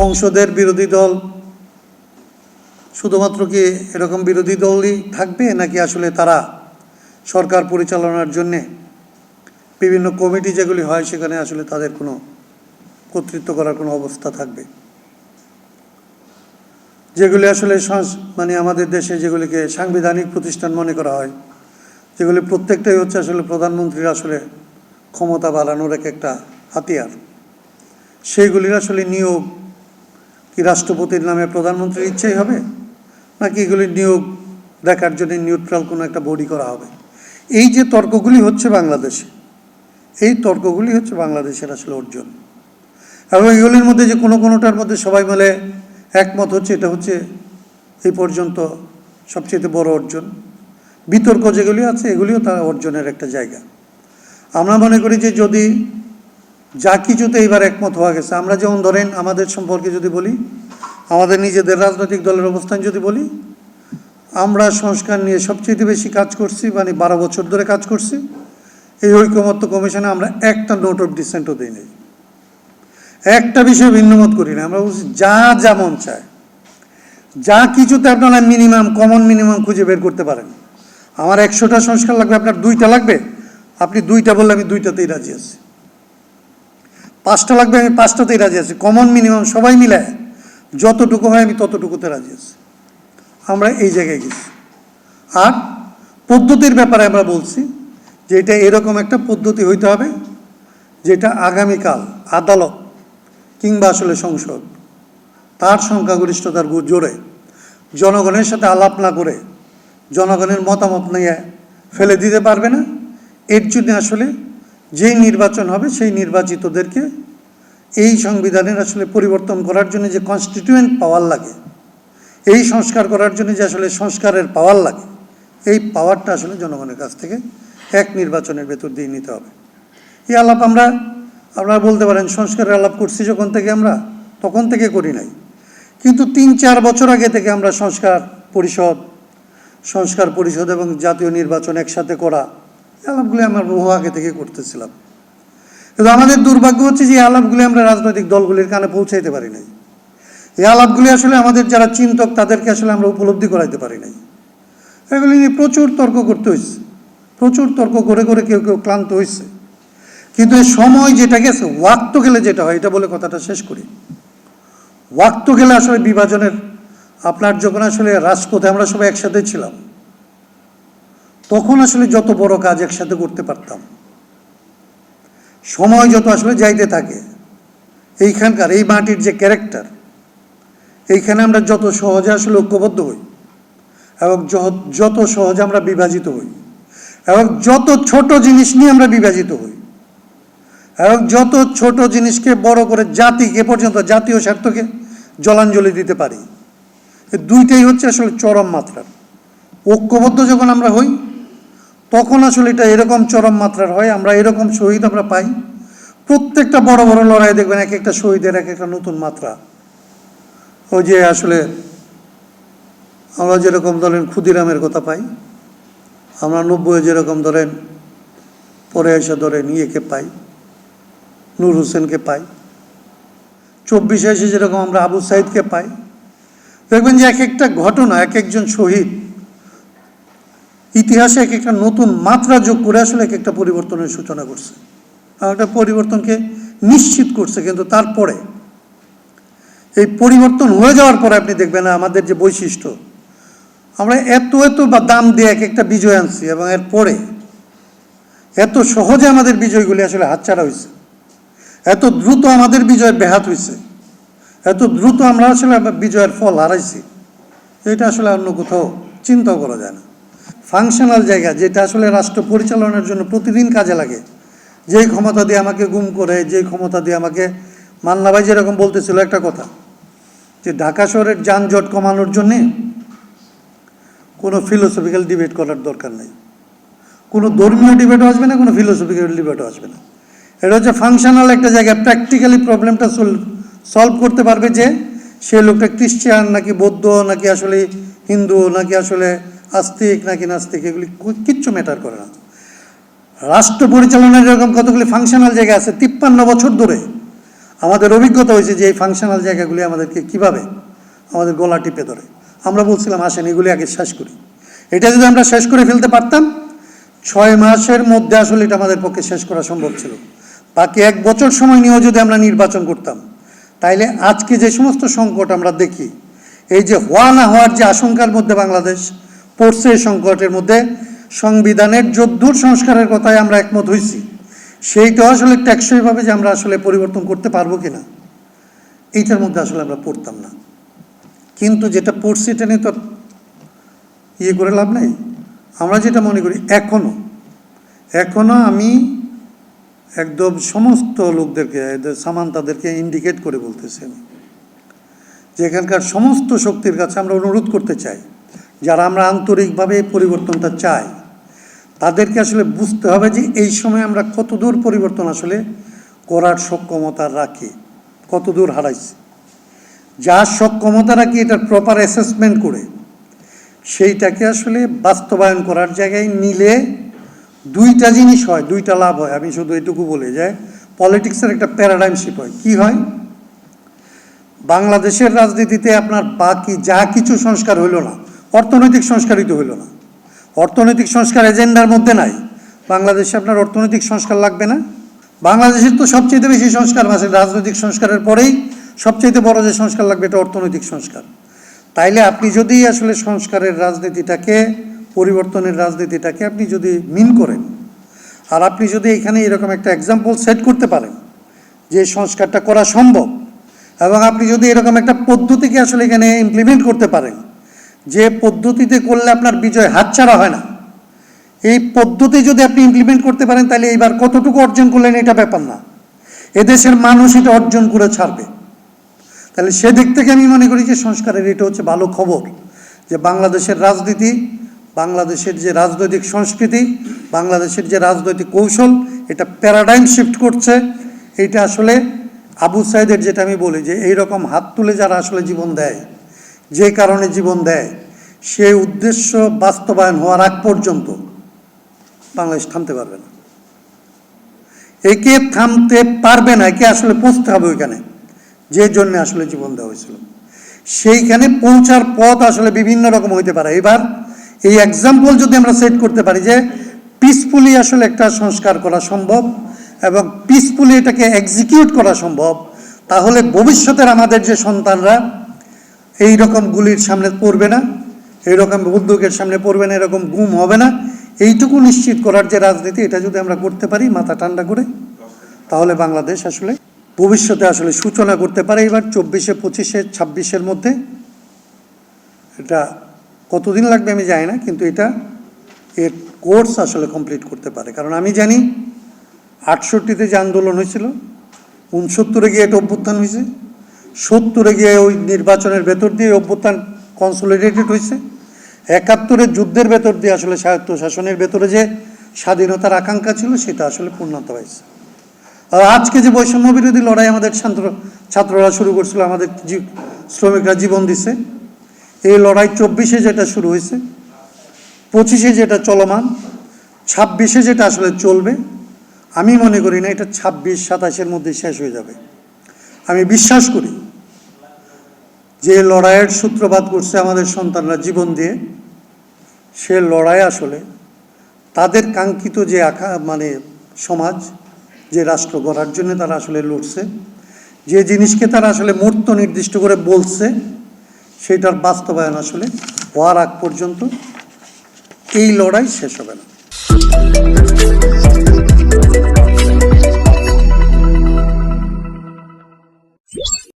সংসদের বিরোধী দল? শুধুমাত্র কি এরকম বিরোধী দলই থাকবে, নাকি আসলে তারা সরকার পরিচালনার জন্যে বিভিন্ন কমিটি যেগুলি হয় সেখানে আসলে তাদের কোনো কর্তৃত্ব করার কোনো অবস্থা থাকবে? যেগুলি আসলে মানে আমাদের দেশে যেগুলিকে সাংবিধানিক প্রতিষ্ঠান মনে করা হয়, যেগুলি প্রত্যেকটাই হচ্ছে আসলে প্রধানমন্ত্রীর আসলে ক্ষমতা বাড়ানোর এক একটা হাতিয়ার। সেইগুলির আসলে নিয়োগ কি রাষ্ট্রপতির নামে প্রধানমন্ত্রীর ইচ্ছেই হবে? নাকি এগুলির নিয়োগ দেখার জন্য নিউট্রাল কোনো একটা বডি করা হবে? এই যে তর্কগুলি হচ্ছে বাংলাদেশে, এই তর্কগুলি হচ্ছে বাংলাদেশের আসলে অর্জন। এবং এগুলির মধ্যে যে কোনো কোনোটার মধ্যে সবাই মিলে একমত হচ্ছে, এটা হচ্ছে এই পর্যন্ত সবচেয়ে বড় অর্জন। বিতর্ক যেগুলি আছে, এগুলিও তার অর্জনের একটা জায়গা। আমরা মনে করি যে যদি যা কিছুতে এবার একমত হওয়া গেছে। আমরা যেমন ধরেন আমাদের সম্পর্কে যদি বলি, আমাদের নিজেদের রাজনৈতিক দলের অবস্থান যদি বলি, আমরা সংস্কার নিয়ে সবচেয়ে বেশি কাজ করছি মানে বারো বছর ধরে কাজ করছি, এই ঐকমত্য কমিশনে আমরা একটা নোট অফ ডিসেন্টও দিই নাই। একটা বিষয়ে ভিন্নমত করি না, আমরা বলছি যা যেমন চায়, যা কিছুতে আপনারা মিনিমাম কমন মিনিমাম খুঁজে বের করতে পারেন। আমার একশোটা সংস্কার লাগবে, আপনার দুইটা লাগবে, আপনি দুইটা বললে আমি দুইটাতেই রাজি আছি। পাঁচটা লাগবে, আমি পাঁচটাতেই রাজি আছি। কমন মিনিমাম সবাই মিলে যতটুকু হয় আমি ততটুকুতে রাজি আছি। আমরা এই জায়গায় গেছি। আর পদ্ধতির ব্যাপারে আমরা বলছি যে এটা এরকম একটা পদ্ধতি হইতে হবে যেটা আগামীকাল আদালত কিংবা আসলে সংসদ তার সংখ্যাগরিষ্ঠতার জোরে জনগণের সাথে আলাপ না করে জনগণের মতামত নিয়ে ফেলে দিতে পারবে না। এর জন্য আসলে যেই নির্বাচন হবে, সেই নির্বাচিতদেরকে এই সংবিধানের আসলে পরিবর্তন করার জন্য যে কনস্টিটিউয়েন্ট পাওয়ার লাগে, এই সংস্কার করার জন্য যে আসলে সংস্কারের পাওয়ার লাগে, এই পাওয়ারটা আসলে জনগণের কাছ থেকে এক নির্বাচনের ভেতর দিয়ে নিতে হবে। এই আলাপ আমরা, আপনারা বলতে পারেন, সংস্কারের আলাপ করছি যখন থেকে আমরা, তখন থেকে করি নাই। কিন্তু তিন চার বছর আগে থেকে আমরা সংস্কার পরিষদ সংস্কার পরিষদ এবং জাতীয় নির্বাচন একসাথে করা আলাপগুলি আমরা বহু আগে থেকে করতেছিলাম। কিন্তু আমাদের দুর্ভাগ্য হচ্ছে যে এই আলাপগুলি আমরা রাজনৈতিক দলগুলির কানে পৌঁছাইতে পারি নাই। এই আলাপগুলি আসলে আমাদের যারা চিন্তক, তাদেরকে আসলে আমরা উপলব্ধি করাইতে পারি নাই। এগুলি নিয়ে প্রচুর তর্ক করতে হয়েছে প্রচুর তর্ক করে করে কেউ কেউ ক্লান্ত হয়েছে কিন্তু এই সময় যেটা গেছে, ওয়াক্ত গেলে যেটা হয়, এটা বলে কথাটা শেষ করি। ওয়াক্ত গেলে আসলে বিভাজনের, আপনার যখন আসলে রাজপথে আমরা সবাই একসাথে ছিলাম তখন আসলে যত বড় কাজ একসাথে করতে পারতাম। সময় যত আসলে যাইতে থাকে, এইখানকার এই মাটির যে ক্যারেক্টার এইখানে আমরা যত সহজে আসলে ঐক্যবদ্ধ হই এবং যত সহজে আমরা বিভাজিত হই এবং যত ছোট জিনিস নিয়ে আমরা বিভাজিত হই এবং যত ছোট জিনিসকে বড় করে জাতিকে পর্যন্ত জাতীয় স্বার্থকে জলাঞ্জলি দিতে পারি। দুইটাই হচ্ছে আসলে চরম মাত্রার ঐক্যবদ্ধ যখন আমরা হই তখন আসলে এটা এরকম চরম মাত্রার হয়? আমরা এরকম শহীদ আমরা পাই। প্রত্যেকটা বড় বড় লড়াই দেখবেন এক একটা শহীদের এক একটা নতুন মাত্রা। ওই যে আসলে আমরা যেরকম ধরেন ক্ষুদিরামের কথা পাই, আমরা নব্বই যেরকম ধরেন পরে এসে ধরেন ইয়েকে পাই, নূর হোসেনকে পাই, চব্বিশে এসে যেরকম আমরা আবু সাইদকে পাই। দেখবেন যে এক একটা ঘটনা, এক একজন শহীদ ইতিহাসে এক একটা নতুন মাত্রা যোগ করে আসলে এক একটা পরিবর্তনের সূচনা করছে। একটা পরিবর্তনকে নিশ্চিত করছে, কিন্তু তারপরে এই পরিবর্তন হয়ে যাওয়ার পরে আপনি দেখবেন আমাদের যে বৈশিষ্ট্য, আমরা এত এত বা দাম দিয়ে এক একটা বিজয় আনছি এবং এর পরে এত সহজে আমাদের বিজয়গুলি আসলে হাতছাড়া হয়েছে এত দ্রুত আমাদের বিজয় ব্যাহাত হয়েছে এত দ্রুত আমরা আসলে বিজয়ের ফল হারাইছি। এটা আসলে অন্য কোথাও চিন্তাও করা যায় না। ফাংশনাল জায়গা, যেটা আসলে রাষ্ট্র পরিচালনার জন্য প্রতিদিন কাজে লাগে। যেই ক্ষমতা দিয়ে আমাকে গুম করে, যেই ক্ষমতা দিয়ে আমাকে মান্না ভাই যেরকম বলতেছিল একটা কথা, যে ঢাকা শহরের যানজট কমানোর জন্যে কোনো ফিলোসফিক্যাল ডিবেট করার দরকার নেই। কোনো ধর্মীয় ডিবেটও আসবে না, কোনো ফিলোসফিক্যাল ডিবেটও আসবে না। এটা হচ্ছে ফাংশনাল একটা জায়গায় প্র্যাকটিক্যালি প্রবলেমটা সলভ করতে পারবে যে, সে লোকটা খ্রিস্টান নাকি বৌদ্ধ, নাকি আসলে হিন্দু, নাকি আসলে আস্তিক নাকি নাস্তিক, এগুলি কিচ্ছু ম্যাটার করে না। রাষ্ট্র পরিচালনার এরকম কতগুলি ফাংশনাল জায়গা আছে, তিপ্পান্ন বছর ধরে আমাদের অভিজ্ঞতা হয়েছে যে এই ফাংশনাল জায়গাগুলি আমাদেরকে কীভাবে আমাদের গলা টিপে ধরে। আমরা বলছিলাম, আসেন, এগুলি আগে শেষ করি। এটা যদি আমরা শেষ করে ফেলতে পারতাম, ছয় মাসের মধ্যে আসলে এটা আমাদের পক্ষে শেষ করা সম্ভব ছিল। বাকি এক বছর সময় নিয়েও যদি আমরা নির্বাচন করতাম, তাইলে আজকে যে সমস্ত সংকট আমরা দেখি, এই যে হওয়া না হওয়ার যে আশঙ্কার মধ্যে বাংলাদেশ পড়ছে এই সংকটের মধ্যে সংবিধানের যদ্দূর সংস্কারের কথায় আমরা একমত হয়েছি সেইটা আসলে টেকসইভাবে যে আমরা আসলে পরিবর্তন করতে পারব কিনা, এইটার মধ্যে আসলে আমরা পড়তাম না। কিন্তু যেটা পড়ছি এটা নিয়ে তো ইয়ে করে লাভ নেই। আমরা যেটা মনে করি, এখনও এখনও আমি একদম সমস্ত লোকদেরকে, এদের সামান্তাদেরকে ইন্ডিকেট করে বলতেছি আমি। যে এখানকার সমস্ত শক্তির কাছে আমরা অনুরোধ করতে চাই যারা আমরা আন্তরিকভাবে পরিবর্তনটা চাই, তাদেরকে আসলে বুঝতে হবে যে এই সময় আমরা কতদূর পরিবর্তন আসলে করার সক্ষমতা রাখি, কতদূর হারাইছি। যার সক্ষমতা রাখি এটার প্রপার অ্যাসেসমেন্ট করে, সেইটাকে আসলে বাস্তবায়ন করার জায়গায় নিলে দুইটা জিনিস হয়, দুইটা লাভ হয়। আমি শুধু এটুকু বলে যে পলিটিক্সের একটা প্যারাডাইম শিপ হয়। কি হয়? বাংলাদেশের রাজনীতিতে আপনার বাকি যা কিছু সংস্কার হইল না অর্থনৈতিক সংস্কারিত হইল না। অর্থনৈতিক সংস্কার এজেন্ডার মধ্যে নাই। বাংলাদেশে আপনার অর্থনৈতিক সংস্কার লাগবে না। বাংলাদেশের তো সবচেয়ে বেশি সংস্কার আছে রাজনৈতিক সংস্কারের পরেই সবচেয়ে বড় যে সংস্কার লাগবে এটা অর্থনৈতিক সংস্কার। তাইলে আপনি যদি আসলে সংস্কারের রাজনীতিটাকে, পরিবর্তনের রাজনীতিটাকে আপনি যদি মিন করেন, আর আপনি যদি এখানে এরকম একটা এক্সাম্পল সেট করতে পারেন, যে সংস্কারটা করা সম্ভব, এবং আপনি যদি এরকম একটা পদ্ধতিকে আসলে এখানে ইমপ্লিমেন্ট করতে পারেন যে পদ্ধতিতে করলে আপনার বিজয় হাতছাড়া হয় না, এই পদ্ধতি যদি আপনি ইমপ্লিমেন্ট করতে পারেন, তাহলে এইবার কতটুকু অর্জন করলেন এটা ব্যাপার না। এদেশের মানুষ এটা অর্জন করে ছাড়বে। তাহলে সেদিক থেকে আমি মনে করি যে সংস্কারের এটা হচ্ছে ভালো খবর, যে বাংলাদেশের রাজনীতি, বাংলাদেশের যে রাজনৈতিক সংস্কৃতি, বাংলাদেশের যে রাজনৈতিক কৌশল, এটা প্যারাডাইম শিফট করছে। এটা আসলে আবু সাইদের যেটা আমি বলি যে এই রকম হাত তুলে যারা আসলে জীবন দেয় যে কারণে জীবন দেয় সে উদ্দেশ্য বাস্তবায়ন হওয়ার আগ পর্যন্ত বাংলাদেশ থামতে পারবে না। একে থামতে পারবে না, একে আসলে পৌঁছতে হবে ওইখানে, যে জন্য আসলে জীবন দেওয়া হয়েছিল। সেইখানে পৌঁছার পথ আসলে বিভিন্ন রকম হইতে পারে। এবার এই এক্সাম্পল যদি আমরা সেট করতে পারি যে পিসফুলি আসলে একটা সংস্কার করা সম্ভব এবং পিসফুলি এটাকে এক্সিকিউট করা সম্ভব, তাহলে ভবিষ্যতের আমাদের যে সন্তানরা এই রকম গুলির সামনে পড়বে না, এই রকম উদ্যোগের সামনে পড়বে না, এরকম গুম হবে না। এইটুকু নিশ্চিত করার যে রাজনীতি, এটা যদি আমরা করতে পারি, মাথা ঠান্ডা করে, তাহলে বাংলাদেশ আসলে ভবিষ্যতে আসলে সূচনা করতে পারে। এবার চব্বিশে, পঁচিশে, ছাব্বিশের মধ্যে এটা কতদিন লাগবে আমি জানি না, কিন্তু এটা এর কোর্স আসলে কমপ্লিট করতে পারে। কারণ আমি জানি আটষট্টিতে যে আন্দোলন হয়েছিল, উনসত্তরে গিয়ে এটা অভ্যুত্থান হয়েছে। সত্তরে গিয়ে ওই নির্বাচনের ভেতর দিয়ে অভ্যুত্থান কনসোলিডেটেড হয়েছে। একাত্তরে যুদ্ধের ভেতর দিয়ে আসলে স্বায়ত্ত শাসনের ভেতরে যে স্বাধীনতার আকাঙ্ক্ষা ছিল, সেটা আসলে পূর্ণতা হয়েছে। আর আজকে যে বৈষম্য বিরোধী লড়াই আমাদের ছাত্র ছাত্ররা শুরু করছিল, আমাদের শ্রমিকরা জীবন দিছে। এই লড়াই চব্বিশে যেটা শুরু হয়েছে, পঁচিশে যেটা চলমান, ছাব্বিশে যেটা আসলে চলবে, আমি মনে করি না, এটা ছাব্বিশ সাতাশের মধ্যে শেষ হয়ে যাবে। আমি বিশ্বাস করি যে লড়াইয়ের সূত্রপাত করছে আমাদের সন্তানরা জীবন দিয়ে, সে লড়াই আসলে তাদের কাঙ্ক্ষিত যে আকা মানে সমাজ, যে রাষ্ট্র গড়ার জন্য তারা আসলে লড়ছে, যে জিনিসকে তারা আসলে মূর্ত নির্দিষ্ট করে বলছে, সেটার বাস্তবায়ন আসলে হওয়ার আগ পর্যন্ত এই লড়াই শেষ হবে না।